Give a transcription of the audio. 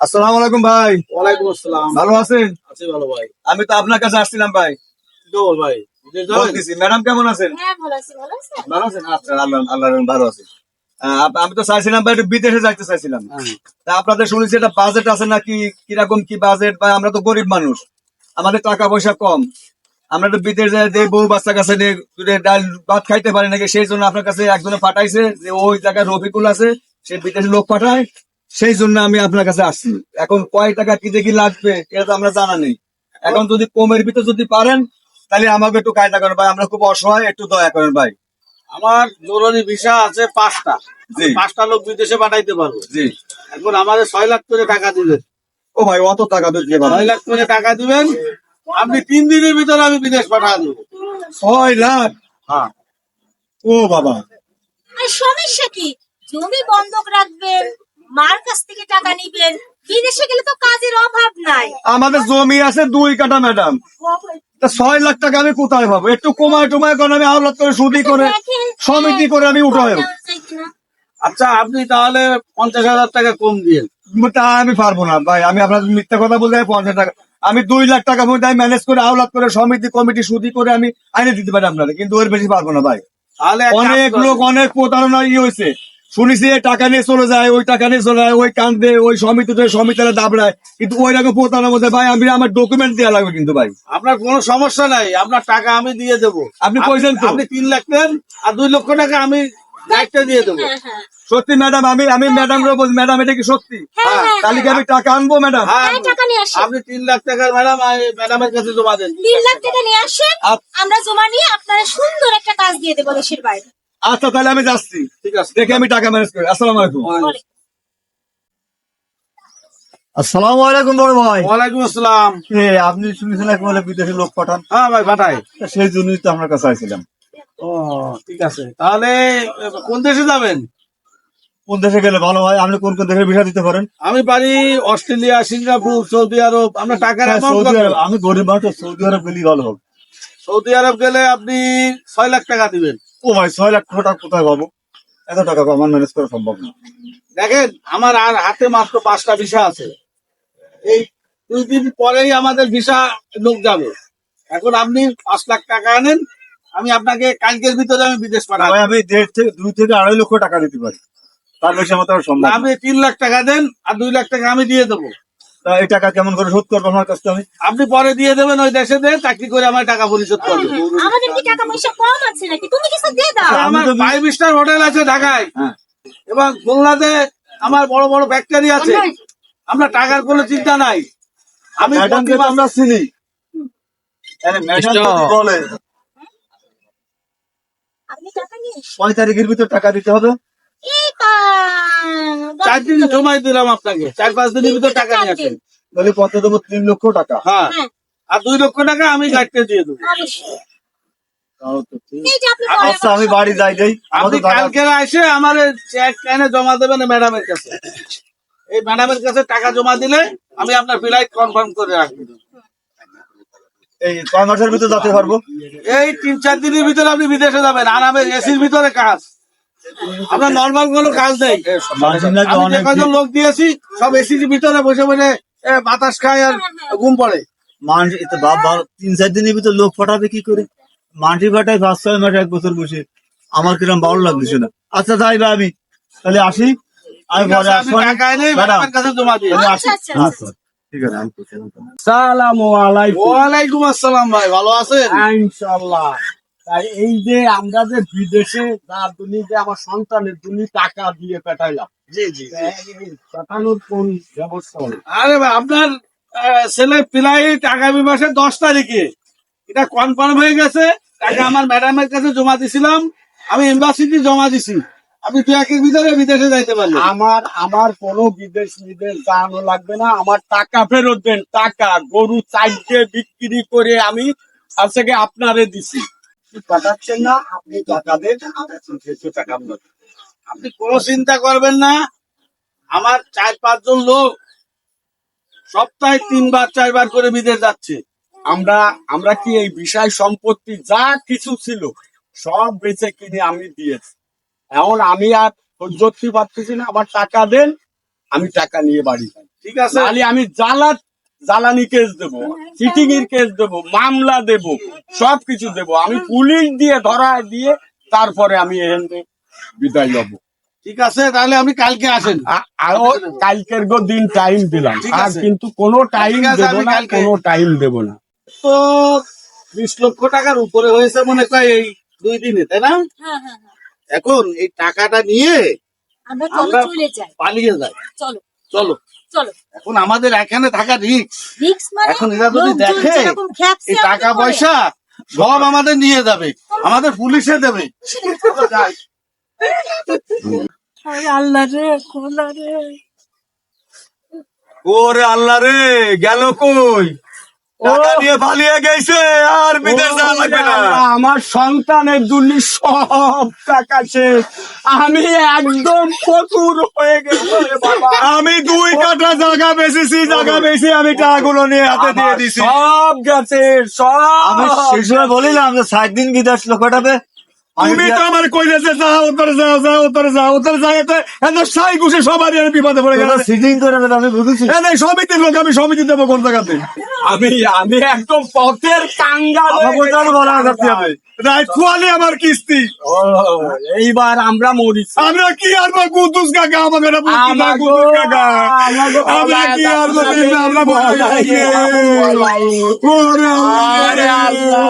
আসসালামু আলাইকুম ভাই। ওয়ালাইকুম আসসালাম। ভালো আছেন? আছি ভালো ভাই। আমি তো আপনার কাছে আসছিলাম ভাই। খবর ভাই ম্যাডাম কেমন আছেন? হ্যাঁ ভালো আছেন? আচ্ছা আল্লাহ আল্লাহ ভালো আছে। আমি তো চাইছিলাম ভাই একটু বিদেশে যাইতে চাইছিলাম। হ্যাঁ। তা আপনাদের শুনেছি একটা বাজেট আছে নাকি কীরকম কি বাজেট বা আমরা তো গরিব মানুষ। আমাদের টাকা পয়সা কম। আমরা তো বিদেশ যাই যে বউ বাচ্চা কাছে ডাল ভাত খাইতে পারি নাকি সেই জন্য আপনার কাছে একজনে পাঠাইছে যে ওই জায়গায় রফিকুল আছে সে বিদেশে লোক পাঠায়। সেই জন্য আমি আপনার কাছে আসছি। এখন কয় টাকা কি কি লাগবে এটা তো আমরা জানা নেই। এখন যদি কমের ভিতর যদি পারেন তাহলে আমাকে একটু কায়দা করেন ভাই আমরা খুব অসহায় একটু দয়া করেন ভাই। আমার জরুরি ভিসা আছে পাঁচটা। পাঁচটা লোক বিদেশে পাঠাইতে পারব। জি। এখন আমাদের ছয় লাখ করে টাকা দিবেন। ও ভাই অত টাকা তো দিয়ে পারব ছয় লাখ করে টাকা দিবেন আপনি তিন দিনের ভিতরে আমি বিদেশ পাঠা দেবো। ছয় লাখ? হ্যাঁ। ও বাবা। আর সমস্যা কি? জমি বন্ধক রাখবেন মার কাছ থেকে টাকা নিবেন? বিদেশে গেলে তো কাজের অভাব নাই। আমাদের জমি আছে দুই কাটা ম্যাডাম। তা ছয় লাখ টাকা আমি কোথায় পাবো? একটু কমায় টমায় করে আমি আওলাদ করে সুদি করে সমিতি করে আমি উঠাই আচ্ছা আপনি তাহলে পঞ্চাশ হাজার টাকা কম দিয়েন তা আমি পারব না ভাই। আমি আপনার মিথ্যা কথা বলতে পঞ্চাশ টাকা আমি দুই লাখ টাকা মধ্যে আমি ম্যানেজ করে আওলাদ করে সমিতি কমিটি সুদি করে আমি আইনে দিতে পারি আপনাদের কিন্তু ওর বেশি পারব না ভাই। তাহলে অনেক লোক অনেক প্রতারণা ইয়ে হয়েছে। শুনেছি টাকা নিয়ে চলে যায় ওই টাকা নিয়ে চলে যায় ওই কান্দে ওই সমিতিতে সমিতিরা দাবড়ায়। কিন্তু ওই রকম প্রতারণার মধ্যে ভাই আমি আমার ডকুমেন্ট দেওয়া লাগবে কিন্তু ভাই। আপনার কোনো সমস্যা নাই আপনার টাকা আমি দিয়ে দেবো। আপনি কইছেন তো? আপনি তিন লাখ দেন আর দুই লক্ষ টাকা আমি দায়িত্ব দিয়ে দেবো। হ্যাঁ হ্যাঁ। সত্যি ম্যাডাম আমি আমি ম্যাডাম বলছি ম্যাডাম এটা কি সত্যি? হ্যাঁ, হ্যাঁ, তাহলে কি আমি টাকা আনব ম্যাডাম? হ্যাঁ হ্যাঁ, টাকা নিয়ে আসেন। আপনি তিন লাখ টাকার ম্যাডাম ম্যাডামের কাছে জমা দেন। তিন লাখ টাকা নিয়ে আসেন আমরা জমা নিয়ে আপনারা সুন্দর একটা কাজ দিয়ে দেবো দেশের বাইরে। আচ্ছা তাহলে আমি যাচ্ছি। ঠিক আছে। দেখে আমি টাকা ম্যানেজ করি। আসসালামু আলাইকুম। আসসালামু আলাইকুম বড় ভাই। ওয়ালাইকুম আসসালাম। আপনি শুনেছেন বলে বিদেশে লোক পাঠান? হ্যাঁ ভাই পাঠাই। সেই জন্যই তো আপনার কাছে আসছিলাম ও ঠিক আছে। তাহলে কোন দেশে যাবেন? কোন দেশে গেলে ভালো হয়? আপনি কোন কোন ভিসা দিতে পারেন? আমি পারি অস্ট্রেলিয়া সিঙ্গাপুর সৌদি আরব। আমরা টাকার হ্যাঁ, সৌদি আরব। আমি গরিব মানুষ সৌদি আরব গেলেই ভালো হবে। সৌদি আরব গেলে আপনি ছয় লাখ টাকা দিবেন। ও ভাই ছয় লাখ টাকা কোথায় পাবো? এত টাকা আমার ম্যানেজ করা সম্ভব না। দেখেন আমার আর হাতে মাত্র পাঁচটা ভিসা আছে। এই দুই দিন পরেই আমাদের ভিসা লোক যাবে। এখন আপনি পাঁচ লাখ টাকা আনেন আমি আপনাকে কালকের ভিতরে আমি বিদেশ পাঠাবো। আমি দেড় থেকে দুই থেকে আড়াই লক্ষ টাকা দিতে পারি। তার বেশি আমার সম্ভব। আপনি তিন লাখ টাকা দেন আর দুই লাখ টাকা আমি দিয়ে দেবো। তা এই টাকা কেমন করে শোধ করব আমার কাছে আমি? আপনি পরে দিয়ে দেবেন ওই দেশে দিয়ে চাকরি করে আমার টাকা পরিশোধ করবে আমাদের কি টাকা পয়সা কম আছে নাকি? তুমি কিছু দিয়ে দাও। আমার ফাইভ স্টার হোটেল আছে ঢাকায়। হ্যাঁ। এবং খুলনাতে আমার বড় বড় ফ্যাক্টরি আছে। আমরা টাকার কোনো চিন্তা নাই। আমি ম্যাডামকে আমরা চিনি। আরে ম্যাডাম বলে তারিখের ভিতর টাকা দিতে হবে। চার দিন সময় দিলাম আপনাকে। চার পাঁচ দিনের ভিতর টাকা নিয়ে আসেন। তাহলে কত দেবো তিন লক্ষ টাকা। হ্যাঁ। হ্যাঁ। আর দুই লক্ষ টাকা আমি গাড়িতে দিয়ে দেবো। অবশ্যই তাও তো ঠিক। এই যে আপনি পরে আচ্ছা আমি বাড়ি যাই যাই। আপনি কালকে এসে আমার চেক কেনে জমা দেবেন ম্যাডামের কাছে। এই ম্যাডামের কাছে টাকা জমা দিলে আমি আপনার ফ্লাইট কনফার্ম করে রাখব। এই কয় মাসের ভিতর যেতে পারব? এই তিন চার দিনের ভিতরে আপনি বিদেশে যাবেন। এসির ভিতরে কাজ। আপনার নর্মাল কোনো কাজ নেই। কজন লোক দিয়েছি সব এসির ভিতরে বসে বসে বাতাস খায় আর ঘুম পড়ে। মানুষ এতে বাপ বাপ তিন চার দিনের ভিতর লোক কি করে? মাটি ফাটায় পাঁচ ছয় মাস এক বছর বসে। আমার কিরম ভালো লাগতেছে না। আচ্ছা তাই বা আমি। তাহলে আসি। আমি পরে আসব আসি। আচ্ছা, আচ্ছা। করছি। সালাম আলাইকুম। ওয়ালাইকুম আসসালাম ভাই ভালো আছেন? ইনশাল্লাহ তাই এই যে আমরা যে বিদেশে তুমি যে আমার সন্তানের তুমি টাকা দিয়ে পাঠাইলাম জি জি এই কোন ব্যবস্থা হলো আরে আপনার ছেলে ফ্লাইট আগামী মাসের দশ তারিখে। এটা কনফার্ম হয়ে গেছে। টাকা আমার ম্যাডামের কাছে জমা দিছিলাম। আমি এম্বাসিতে জমা দিছি। আপনি দু একের ভিতরে বিদেশে যাইতে পারলেন আমার আমার কোনো বিদেশ বিদেশ জানানো লাগবে না। আমার টাকা ফেরত দেন। টাকা গরু চাইতে বিক্রি করে আমি আজকে আপনারে দিছি। পাঠাচ্ছেন না আপনি টাকা দেন আমার কিছু টাকা আপনার আপনি কোনো চিন্তা করবেন না আমার চার পাঁচজন লোক সপ্তাহে তিনবার চারবার করে বিদেশ যাচ্ছে। আমরা আমরা কি এই বিষয় সম্পত্তি যা কিছু ছিল সব বেচে কিনে আমি দিয়েছি। এখন আমি আর সহ্য করতে পারতেছি না আমার টাকা দেন আমি টাকা নিয়ে বাড়ি যাই। ঠিক আছে। আমি জ্বালা জ্বালানি কেস দেব চিটিং এর কেস দেব মামলা দেব সব কিছু দেব। আমি পুলিশ দিয়ে ধরা দিয়ে তারপরে আমি এখান থেকে বিদায় লব ঠিক আছে তাহলে আপনি কালকে আসেন। আরও কালকের গো দিন টাইম দিলাম। ঠিক আর আছে। কিন্তু কোনো টাইম দেব না কালকে- কোনো টাইম দেব না। তো বিশ লক্ষ টাকার উপরে হয়েছে মনে হয় এই দুই দিনে তাই না? হ্যাঁ হ্যাঁ হ্যাঁ। এখন এই টাকাটা নিয়ে আমরা চলো আমরা- চলে যাই। পালিয়ে যায় চলো। চলো। চলো। এখন আমাদের এখানে থাকা রিক্স রিক্স মানে এখন এরা যদি দেখে এই টাকা পয়সা সব আমাদের নিয়ে যাবে আমাদের পুলিশে দেবে। আল্লাহ রে। ওরে আল্লাহ রে গেল কই? আমার সন্তানের দুর্নি সব টাকা শেষ। আমি একদম প্রচুর হয়ে গেছি আমি দুই কাটা জায়গা বেচেছি জায়গা বেশি আমি টাকাগুলো নিয়ে হাতে দিয়ে দিছি। সব গেছে সব। আমি শেষ বলিলাম যে সাত দিন বিদেশ লোক পাঠাবে। তুমি তো আমার কইলেছে যাও উত্তরে যাও যাও উত্তরে যাও উত্তরে যাই এত এত সাই ঘুষে সবারই আমি বিপদে পড়ে গেল। সিটিং করে দেবে আমি বুঝেছি। এই সমিতির লোক আমি সমিতি দেবো কোন জায়গাতে? আমি আমি একদম পথের কাঙ্গাল আমাকে জানো বলা যাচ্ছে আমি। রাইট কোয়ালি আমার কিস্তি। ও, এইবার আমরা মরিছি। আমরা কি আর বা কুতুস কাকা আমাকে না বুঝতে না কুতুস কাকা? আমরা কি আর বা আমরা আমাগো, ওরে আরে আল্লাহ।